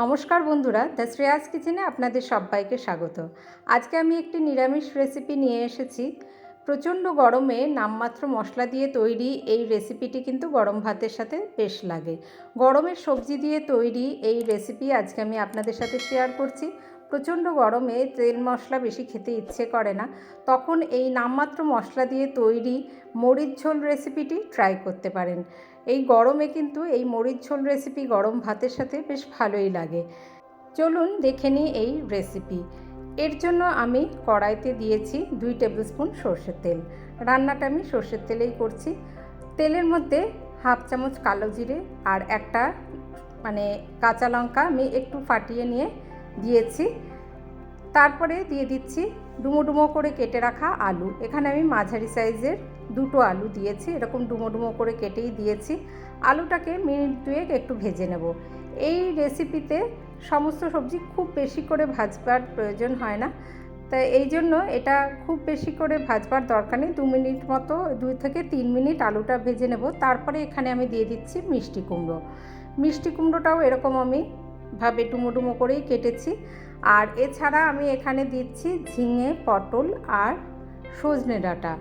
নমস্কার বন্ধুরা, দ্য শ্রেয়াস কিচেনে আপনাদের সবাইকে স্বাগত। আজকে আমি একটি নিরামিষ রেসিপি নিয়ে এসেছি। প্রচণ্ড গরমে নামমাত্র মশলা দিয়ে তৈরি এই রেসিপিটি কিন্তু গরম ভাতের সাথে বেশ লাগে। গরমের সবজি দিয়ে তৈরি এই রেসিপি আজকে আমি আপনাদের সাথে শেয়ার করছি। প্রচণ্ড গরমে তেল মশলা বেশি খেতে ইচ্ছে করে না। তখন এই নামমাত্র মশলা দিয়ে তৈরি মরিচ ঝোল রেসিপিটি ট্রাই করতে পারেন। এই গরমে কিন্তু এই মরিচ ঝোল রেসিপি গরম ভাতের সাথে বেশ ভালোই লাগে। চলুন দেখে নিই এই রেসিপি। এর জন্য আমি কড়াইতে দিয়েছি দুই টেবিল স্পুন সর্ষের তেল। রান্নাটা আমি সর্ষের তেলেই করছি। তেলের মধ্যে হাফ চামচ কালো জিরে আর একটা মানে কাঁচা লঙ্কা আমি একটু ফাটিয়ে নিয়ে দিয়েছি। তারপরে দিয়ে দিচ্ছি ডুমো ডুমো করে কেটে রাখা আলু। এখানে আমি মাঝারি সাইজের দুটো আলু দিয়েছি। এরকম ডুমো ডুমো করে কেটেই দিয়েছি। আলুটাকে মিনিট দুয়েক একটু ভেজে নেব। এই রেসিপিতে সমস্ত সবজি খুব বেশি করে ভাজবার প্রয়োজন হয় না। তাই এই জন্য এটা খুব বেশি করে ভাজবার দরকার নেই। দু মিনিট মতো দুই থেকে তিন মিনিট আলুটা ভেজে নেব। তারপরে এখানে আমি দিয়ে দিচ্ছি মিষ্টি কুমড়ো। মিষ্টি কুমড়োটাও এরকম আমি ভাবে ডুমো করেই কেটেছি। আর এছাড়া আমি এখানে দিচ্ছি ঝিঙে, পটল আর সজনে ডাঁটা।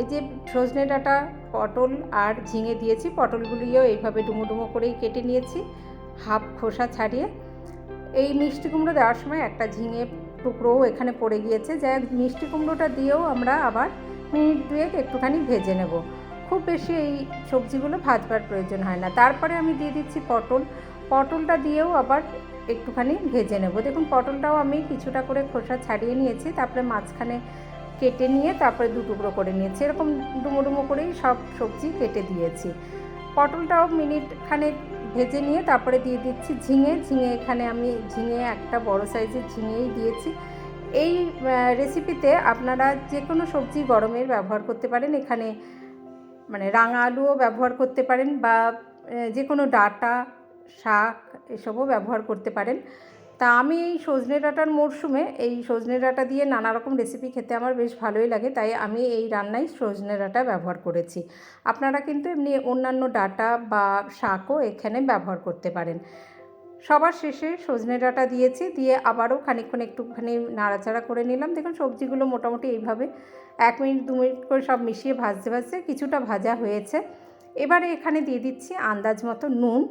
এই যে সজনে ডাঁটা, পটল আর ঝিঙে দিয়েছি, পটলগুলিও এইভাবে ডুমো ডুমো করেই কেটে নিয়েছি, হাফ খোসা ছাড়িয়ে। এই মিষ্টি কুমড়ো দেওয়ার সময় একটা ঝিঙে টুকরোও এখানে পড়ে গিয়েছে হোক মিষ্টি কুমড়োটা দিয়েও আমরা আবার মিনিট দুয়েক একটুখানি ভেজে নেব। খুব বেশি এই সবজিগুলো ভাজবার প্রয়োজন হয় না। তারপরে আমি দিয়ে দিচ্ছি পটল পটলটা দিয়েও আবার একটুখানি ভেজে নেব। দেখুন, পটলটাও আমি কিছুটা করে খোসা ছাড়িয়ে নিয়েছি, তারপরে মাঝখানে কেটে নিয়ে তারপরে দু টুকরো করে নিয়েছি। এরকম ডুমো ডুমো করেই সব সবজি কেটে দিয়েছি। পটলটাও মিনিট খানেক ভেজে নিয়ে তারপরে দিয়ে দিচ্ছি ঝিঙে। ঝিঙে এখানে আমি ঝিঙে একটা বড় সাইজের ঝিঙেই দিয়েছি। এই রেসিপিতে আপনারা যে কোনো সবজি গরমের ব্যবহার করতে পারেন, এখানে মানে রাঙা আলুও ব্যবহার করতে পারেন বা যে কোনো ডাটা শাক এসবও ব্যবহার করতে পারেন। তা আমি এই সজনে ডাঁটার মরশুমে এই সজনে ডাঁটা দিয়ে নানা রকম রেসিপি খেতে আমার বেশ ভালোই লাগে, তাই আমি এই রান্নায় সজনে ডাঁটা ব্যবহার করেছি। আপনারা কিন্তু এমনি অন্যান্য ডাটা বা শাকও এখানে ব্যবহার করতে পারেন। সবার শেষে সজনে ডাঁটা দিয়েছি, দিয়ে আবারও খানিকক্ষণ একটুখানি নাড়াচাড়া করে নিলাম। দেখুন, সবজিগুলো মোটামুটি এইভাবে এক মিনিট, দু মিনিট করে সব মিশিয়ে ভাজতে ভাজতে কিছুটা ভাজা হয়েছে। এবারে এখানে দিয়ে দিচ্ছি আন্দাজ মতো নুন।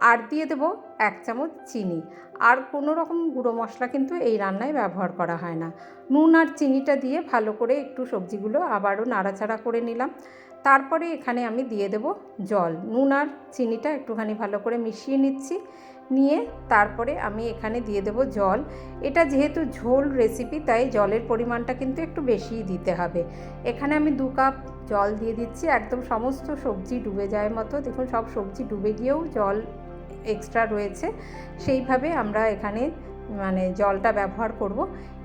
আর দিয়ে দেবো এক চামচ চিনি। আর কোনো রকম গুঁড়ো মশলা কিন্তু এই রান্নায় ব্যবহার করা হয় না। নুন আর চিনিটা দিয়ে ভালো করে একটু সবজিগুলো আবারও নাড়াচাড়া করে নিলাম। তারপরে এখানে আমি দিয়ে দেব জল। নুন আর চিনিটা একটুখানি ভালো করে মিশিয়ে নিচ্ছি। নিয়ে তারপরে আমি এখানে দিয়ে দেব জল। এটা যেহেতু ঝোল রেসিপি তাই জলের পরিমাণটা কিন্তু একটু বেশিই দিতে হবে। এখানে আমি দু কাপ জল দিয়ে দিচ্ছি। একদম সমস্ত সবজি ডুবে যায় মতো। দেখুন, সব সবজি ডুবে গিয়েও জল এক্সট্রা রয়েছে, সেইভাবে আমরা এখানে মানে জলটা ব্যবহার করব।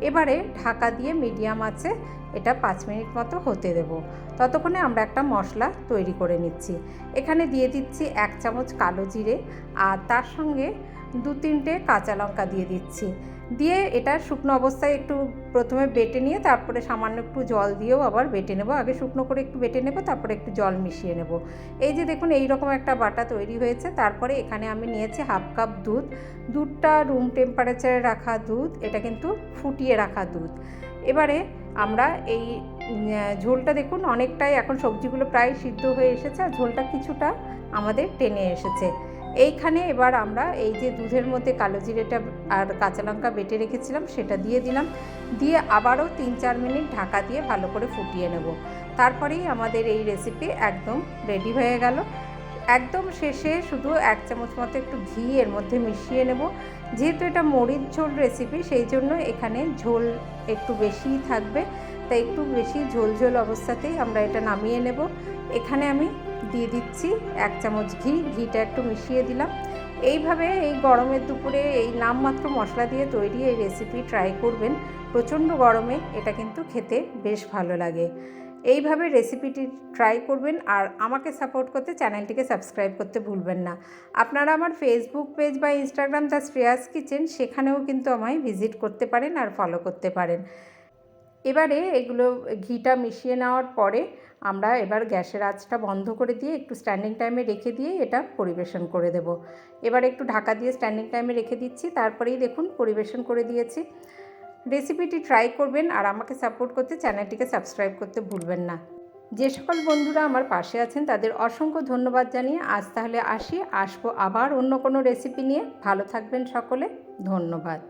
এবারে ঢাকা দিয়ে মিডিয়াম আছে, এটা পাঁচ মিনিট মতো হতে দেব। ততক্ষণে আমরা একটা মশলা তৈরি করে নিচ্ছি। এখানে দিয়ে দিচ্ছি এক চামচ কালো জিরে, আর তার সঙ্গে দু তিনটে কাঁচা লঙ্কা দিয়ে দিচ্ছি। দিয়ে এটা শুকনো অবস্থায় একটু প্রথমে বেটে নিয়ে তারপরে সামান্য একটু জল দিয়েও আবার বেটে নেব। আগে শুকনো করে একটু বেটে নেব, তারপরে একটু জল মিশিয়ে নেব। এই যে দেখুন এই রকম একটা বাটা তৈরি হয়েছে। তারপরে এখানে আমি নিয়েছি হাফ কাপ দুধ। দুধটা রুম টেম্পারেচারে রাখা দুধ, এটা কিন্তু ফুটিয়ে রাখা দুধ। এবারে আমরা এই ঝোলটা দেখুন, অনেকটাই এখন সবজিগুলো প্রায় সিদ্ধ হয়ে এসেছে আর ঝোলটা কিছুটা আমাদের টেনে এসেছে। এইখানে এবার আমরা এই যে দুধের মধ্যে কালো জিরেটা আর কাঁচা লঙ্কা বেটে রেখেছিলাম, সেটা দিয়ে দিলাম। দিয়ে আবারও তিন চার মিনিট ঢাকা দিয়ে ভালো করে ফুটিয়ে নেব। তারপরেই আমাদের এই রেসিপি একদম রেডি হয়ে গেল। একদম শেষে শুধু এক চামচ মতো একটু ঘি এর মধ্যে মিশিয়ে নেব। যেহেতু এটা মরিচ ঝোল রেসিপি সেই জন্য এখানে ঝোল একটু বেশিই থাকবে। তাই একটু বেশি ঝোল ঝোল অবস্থাতেই আমরা এটা নামিয়ে নেব। এখানে আমি দিয়ে দিচ্ছি, এক চামচ ঘি, ঘিটা একটু মিশিয়ে দিলাম। এইভাবে এই গরমের দুপুরে এই নামমাত্র মশলা দিয়ে তৈরি এই রেসিপি ট্রাই করবেন। প্রচণ্ড গরমে এটা কিন্তু খেতে বেশ ভালো লাগে। এইভাবে রেসিপিটি ট্রাই করবেন আর আমাকে সাপোর্ট করতে চ্যানেলটিকে সাবস্ক্রাইব করতে ভুলবেন না। আপনারা আমার ফেসবুক পেজ বা ইনস্টাগ্রাম দ্য শ্রেয়াস কিচেন সেখানেও কিন্তু আমায় ভিজিট করতে পারেন আর ফলো করতে পারেন। এবারে এগুলো ঘিটা মিশিয়ে নেওয়ার পরে আমরা এবার গ্যাসের আঁচটা বন্ধ করে দিয়ে একটু স্ট্যান্ডিং টাইমে রেখে দিয়ে এটা পরিবেশন করে দেব। এবার একটু ঢাকা দিয়ে স্ট্যান্ডিং টাইমে রেখে দিচ্ছি, তারপরেই দেখুন পরিবেশন করে দিয়েছি। রেসিপিটি ট্রাই করবেন আর আমাকে সাপোর্ট করতে চ্যানেলটিকে সাবস্ক্রাইব করতে ভুলবেন না। যে সকল বন্ধুরা আমার পাশে আছেন, তাদের অসংখ্য ধন্যবাদ জানিয়ে আজ তাহলে আসি। আসব আবার অন্য কোনো রেসিপি নিয়ে। ভালো থাকবেন সকলে। ধন্যবাদ।